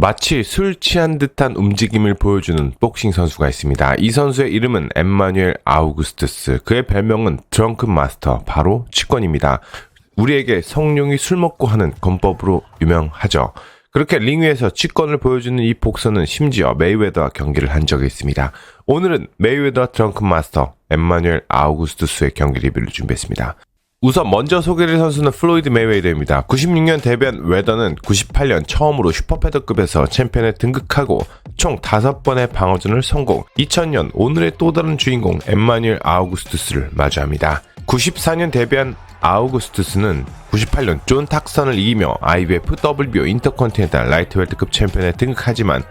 마치 술 취한 듯한 움직임을 보여주는 복싱 선수가 있습니다. 이 선수의 이름은 엠마뉴엘 아우구스투스. 그의 별명은 드렁큰 마스터, 바로 치권입니다. 우리에게 성룡이 술 먹고 하는 권법으로 유명하죠. 그렇게 링 위에서 치권을 보여주는 이 복서는 심지어 메이웨더와 경기를 한 적이 있습니다. 오늘은 메이웨더 드렁큰 마스터 엠마뉴엘 아우구스투스의 경기 리뷰를 준비했습니다. 우선 먼저 소개될 선수는 플로이드 메이웨더입니다. 96년 데뷔한 웨더는 98년 처음으로 슈퍼패더급에서 챔피언에 등극하고 총 5번의 방어전을 성공. 2000년 오늘의 또 다른 주인공 엠마뉴엘 아우구스투스를 마주합니다. 94년 데뷔한 아우구스투스는 98년 존 탁선을 이기며 IBF WBO 인터컨티넨탈 라이트웰트급 챔피언에 등극하지만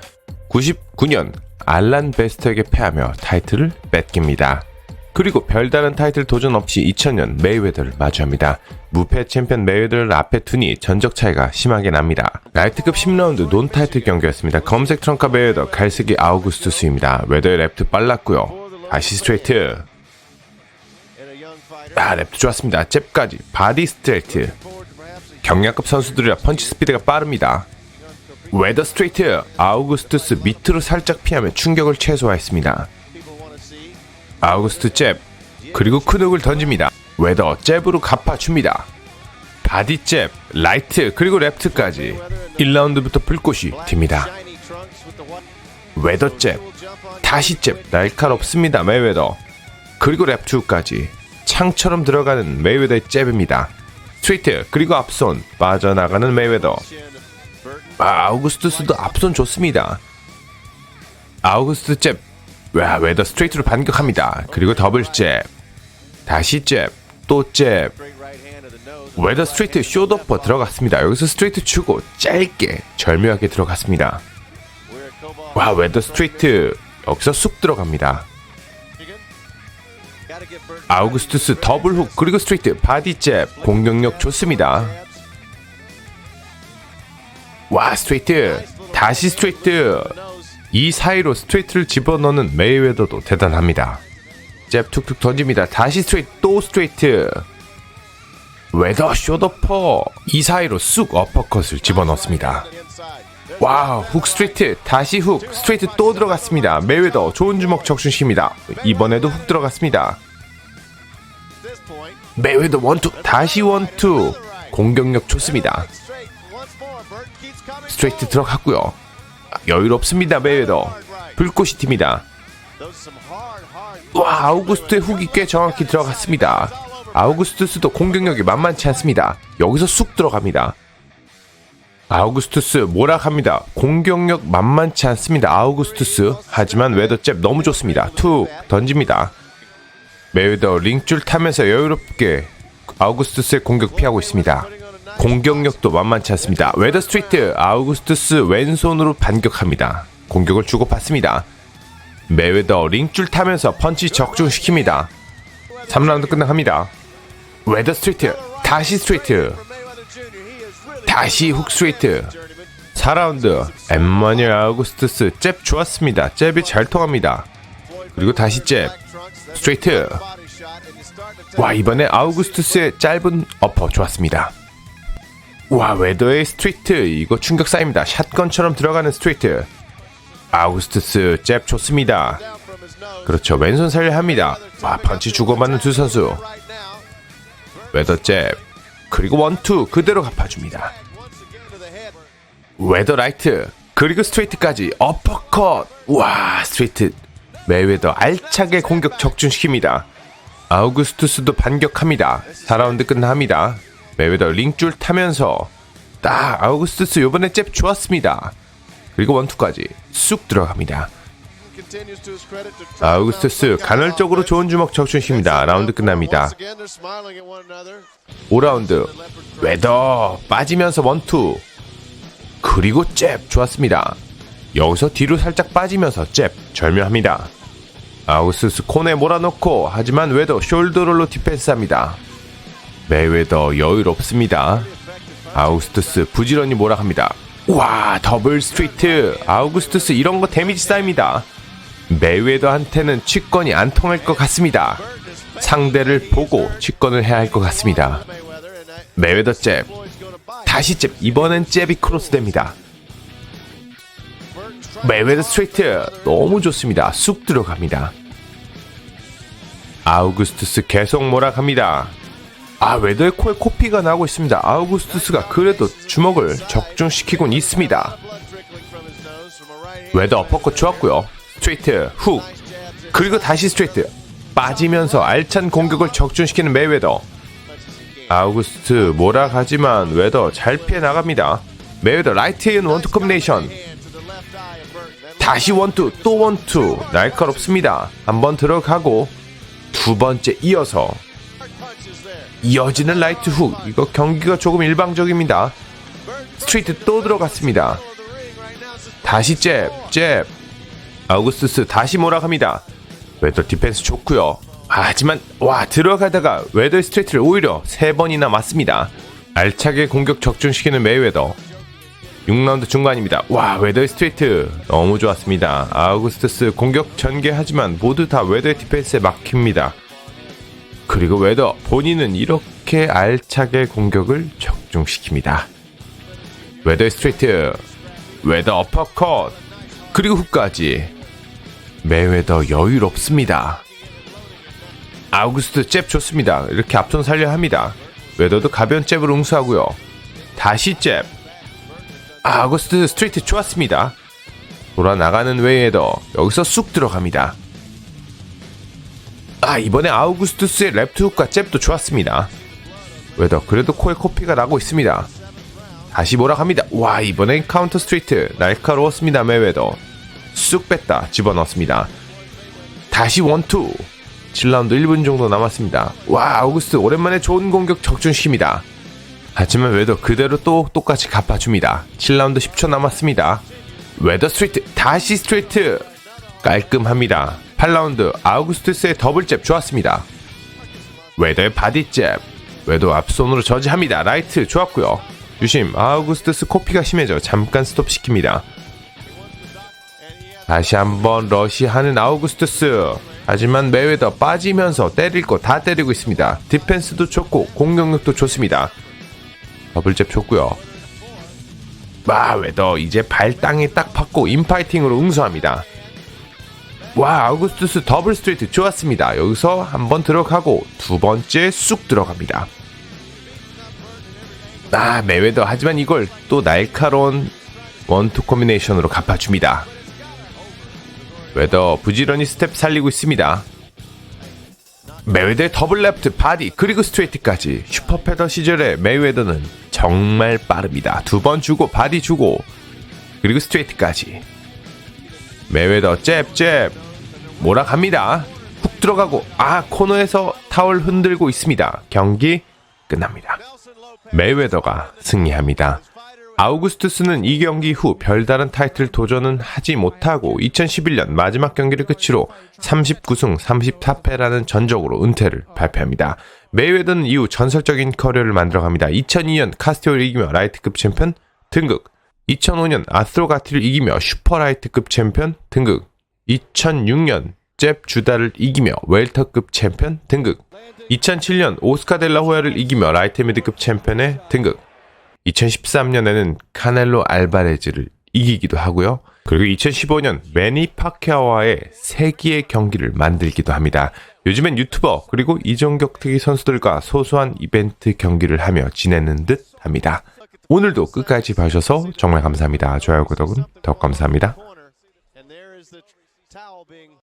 99년 알란 베스터에게 패하며 타이틀을 뺏깁니다. 그리고 별다른 타이틀 도전 없이 2000년 메이웨더를 마주합니다. 무패 챔피언 메이웨더를 앞에 두니 전적 차이가 심하게 납니다. 라이트급 10라운드 논 타이틀 경기였습니다. 검색 트렁카 메이웨더, 갈색이 아우구스투스입니다. 웨더의 랩트 빨랐고요. 다시 스트레이트. 아, 랩트 좋았습니다. 잽까지 바디 스트레이트. 경량급 선수들이라 펀치 스피드가 빠릅니다. 웨더 스트레이트. 아우구스투스 밑으로 살짝 피하며 충격을 최소화했습니다. 아우구스트 잽 그리고 크눅을 던집니다. 웨더 잽으로 갚아줍니다. 바디 잽, 라이트 그리고 랩트까지 1라운드부터 불꽃이 튑니다. 웨더 잽, 다시 잽 날카롭습니다. 메이웨더 그리고 랩2까지 창처럼 들어가는 메이웨더의 잽입니다. 스트레이트 그리고 앞손 빠져나가는 메이웨더 아, 아우구스트스도 앞손 좋습니다. 아우구스트 잽 와, 웨더 스트레이트로 반격합니다. 그리고 더블 잽. 다시 잽. 또 잽. 웨더 스트레이트 쇼더퍼 들어갔습니다. 여기서 스트레이트 추고 짧게 절묘하게 들어갔습니다. 와, 웨더 스트레이트 여기서 쑥 들어갑니다. 아우구스투스 더블 훅 그리고 스트레이트 바디 잽 공격력 좋습니다. 와, 스트레이트 다시 스트레이트 이 사이로 스트레이트를 집어넣는 메이웨더도 대단합니다. 잽 툭툭 던집니다. 다시 스트레이트 또 스트레이트. 웨더 쇼더퍼 이 사이로 쑥 어퍼컷을 집어넣습니다. 와우 훅 스트레이트 다시 훅 스트레이트 또 들어갔습니다. 메이웨더 좋은 주먹 적중시킵니다. 이번에도 훅 들어갔습니다. 메이웨더 원투 다시 원투 공격력 좋습니다. 스트레이트 들어갔고요. 여유롭습니다 메이웨더. 불꽃이 튑니다. 와 아우구스트의 훅이 꽤 정확히 들어갔습니다. 아우구스투스도 공격력이 만만치 않습니다. 여기서 쑥 들어갑니다. 아우구스투스 몰락합니다. 공격력 만만치 않습니다 아우구스투스. 하지만 웨더잽 너무 좋습니다. 툭 던집니다. 메이웨더 링줄 타면서 여유롭게 아우구스투스의 공격 피하고 있습니다 공격력도 만만치 않습니다. 웨더 스트리트 아우구스투스 왼손으로 반격합니다. 공격을 주고받습니다. 메웨더 링줄 타면서 펀치 적중시킵니다. 3라운드 끝나갑니다. 웨더 스트리트 다시 스트리트 다시 훅 스트리트 4라운드 엠마뉴엘 아우구스투스 잽 좋았습니다. 잽이 잘 통합니다. 그리고 다시 잽 스트레이트 와 이번에 아우구스투스의 짧은 어퍼 좋았습니다. 와 웨더의 스트리트 이거 충격 쌓입니다. 샷건처럼 들어가는 스트리트. 아우구스투스 잽 좋습니다. 그렇죠. 왼손 살려 합니다. 와 펀치 주고받는 두 선수. 웨더 잽 그리고 원투 그대로 갚아줍니다. 웨더 라이트 그리고 스트레이트까지 어퍼컷. 와 스트레이트. 메이웨더 알차게 공격 적중시킵니다. 아우구스투스도 반격합니다. 4라운드 끝납니다 메이웨더 링줄 타면서 딱 아우구스투스 요번에 잽 좋았습니다. 그리고 원투까지 쑥 들어갑니다. 아우구스투스 간헐적으로 좋은 주먹 적중십니다. 라운드 끝납니다. 5라운드 웨더 빠지면서 원투 그리고 잽 좋았습니다. 여기서 뒤로 살짝 빠지면서 잽 절묘합니다. 아우구스투스 코너에 몰아넣고 하지만 웨더 숄더롤로 디펜스합니다. 메이웨더 여유롭습니다. 아우구스투스 부지런히 몰아갑니다. 와 더블 스트리트 아우구스투스 이런 거 데미지 쌓입니다. 메이웨더한테는 치권이 안 통할 것 같습니다. 상대를 보고 치권을 해야 할 것 같습니다. 메이웨더 잽 다시 잽 이번엔 잽이 크로스됩니다. 메웨더 스트레이트 너무 좋습니다. 쑥 들어갑니다. 아우구스투스 계속 몰아갑니다. 아 웨더의 코에 코피가 나고 있습니다. 아우구스투스가 그래도 주먹을 적중시키곤 있습니다. 웨더 어퍼컷 좋았고요. 스트레이트 훅 그리고 다시 스트레이트 빠지면서 알찬 공격을 적중시키는 메웨더. 아우구스트 몰아가지만 웨더 잘 피해 나갑니다. 메웨더 라이트 인 원투 컴비네이션 다시 원투 또 원투 날카롭습니다. 한번 들어가고 두 번째 이어서 이어지는 라이트 훅 이거 경기가 조금 일방적입니다. 스트레이트 또 들어갔습니다. 다시 잽, 잽. 아우구스투스 다시 몰아갑니다. 웨더 디펜스 좋고요. 아, 하지만 와 들어가다가 웨더 스트레이트를 오히려 세 번이나 맞습니다. 알차게 공격 적중시키는 메이웨더. 6라운드 중반입니다. 와 웨더 스트레이트 너무 좋았습니다. 아우구스투스 공격 전개하지만 모두 다 웨더의 디펜스에 막힙니다. 그리고 웨더 본인은 이렇게 알차게 공격을 적중시킵니다. 웨더 스트레이트, 웨더 어퍼컷, 그리고 훅까지 매웨더 여유롭습니다. 아우구스트 잽 좋습니다. 이렇게 앞손 살려 합니다. 웨더도 가벼운 잽을 응수하고요. 다시 잽. 아우구스트 스트레이트 좋았습니다. 돌아 나가는 웨더 여기서 쑥 들어갑니다. 아 이번에 아우구스투스의 랩트 훅과 잽도 좋았습니다. 웨더 그래도 코에 코피가 나고 있습니다. 다시 몰아갑니다. 와 이번엔 카운터 스트레이트 날카로웠습니다 메웨더. 쑥 뺐다 집어넣습니다. 다시 원투 7라운드 1분 정도 남았습니다. 와 아우구스트 오랜만에 좋은 공격 적중시킵니다. 하지만 웨더 그대로 또 똑같이 갚아줍니다. 7라운드 10초 남았습니다. 웨더 스트레이트 다시 스트레이트 깔끔합니다. 8라운드 아우구스투스의 더블잽 좋았습니다. 웨더의 바디잽 웨더 앞손으로 저지합니다. 라이트 좋았고요. 유심 아우구스투스 코피가 심해져 잠깐 스톱시킵니다. 다시 한번 러시하는 아우구스투스 하지만 메웨더 빠지면서 때릴 거 다 때리고 있습니다. 디펜스도 좋고 공격력도 좋습니다. 더블잽 좋고요. 와 웨더 이제 발 땅에 딱 받고 인파이팅으로 응수합니다. 와 아우구스투스 더블 스트레이트 좋았습니다. 여기서 한 번 들어가고 두 번째 쑥 들어갑니다. 아 메웨더 하지만 이걸 또 날카로운 원투 코미네이션으로 갚아줍니다. 웨더 부지런히 스텝 살리고 있습니다. 메웨더의 더블 레프트 바디 그리고 스트레이트까지 슈퍼패더 시절의 메웨더는 정말 빠릅니다. 두 번 주고 바디 주고 그리고 스트레이트까지 메웨더 잽잽 몰아갑니다. 훅 들어가고 아 코너에서 타월 흔들고 있습니다. 경기 끝납니다. 메웨더가 승리합니다. 아우구스투스는 이 경기 후 별다른 타이틀 도전은 하지 못하고 2011년 마지막 경기를 끝으로 39승 34패라는 전적으로 은퇴를 발표합니다. 메이웨더는 이후 전설적인 커리어를 만들어갑니다. 2002년 카스티오를 이기며 라이트급 챔피언 등극 2005년 아스트로가티를 이기며 슈퍼라이트급 챔피언 등극 2006년 잽 주다를 이기며 웰터급 챔피언 등극 2007년 오스카 델라 호야를 이기며 라이트 미드급 챔피언에 등극 2013년에는 카넬로 알바레즈를 이기기도 하고요. 그리고 2015년 매니 파케아와의 세기의 경기를 만들기도 합니다. 요즘엔 유튜버 그리고 이종격투기 선수들과 소소한 이벤트 경기를 하며 지내는 듯 합니다. 오늘도 끝까지 봐주셔서 정말 감사합니다. 좋아요, 구독은 더욱 감사합니다.